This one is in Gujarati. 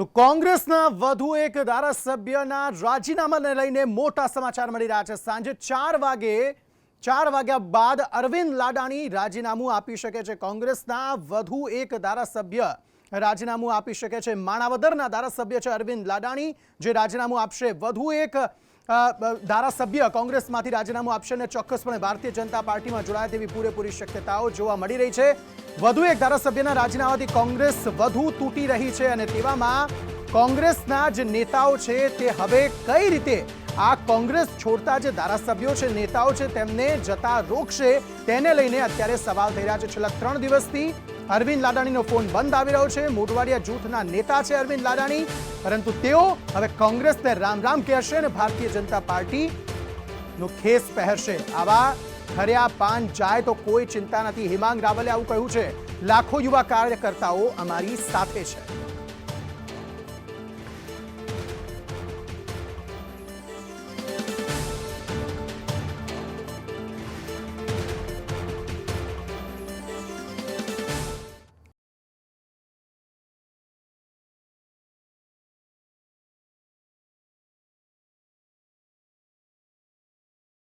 તો કોંગ્રેસના વધુ એક ધારાસભ્યના રાજીનામાને લઈને મોટા સમાચાર મળી રહ્યા છે. સાંજે ચાર વાગે, ચાર વાગ્યા બાદ અરવિંદ લાડાણી રાજીનામું આપી શકે છે. કોંગ્રેસના વધુ એક ધારાસભ્ય રાજીનામું આપી શકે છે. માણાવદરના ધારાસભ્ય છે અરવિંદ લાડાણી, જે રાજીનામું આપશે. વધુ એક ધારાસભ્ય કોંગ્રેસમાંથી રાજીનામું આપશે અને ચોક્કસપણે ભારતીય જનતા પાર્ટીમાં જોડાય તેવી પૂરેપૂરી શક્યતાઓ જોવા મળી રહી છે. વધુ એક ધારાસભ્યના રાજીનામાથી કોંગ્રેસ વધુ તૂટી રહી છે અને તેવામાં કોંગ્રેસના જે નેતાઓ છે તે હવે કઈ રીતે આ કોંગ્રેસ છોડતા જે ધારાસભ્યો છે, નેતાઓ છે, તેમને જતા રોકશે તેને લઈને અત્યારે સવાલ થઈ રહ્યા છે. છેલ્લા ત્રણ દિવસથી અરવિંદ લાડાણીનો ફોન બંધ આવી રહ્યો છે. મોઢવાડિયા જૂથના નેતા છે અરવિંદ લાડાણી, પરંતુ તેઓ હવે કોંગ્રેસને રામ રામ કહેશે અને ભારતીય જનતા પાર્ટી નો ખેસ પહેરશે. આવા ખર્યા પાન જાય તો કોઈ ચિંતા નથી. હિમાંગ રાવલે આવું કહ્યું છે. લાખો યુવા કાર્યકર્તાઓ અમારી સાથે છે.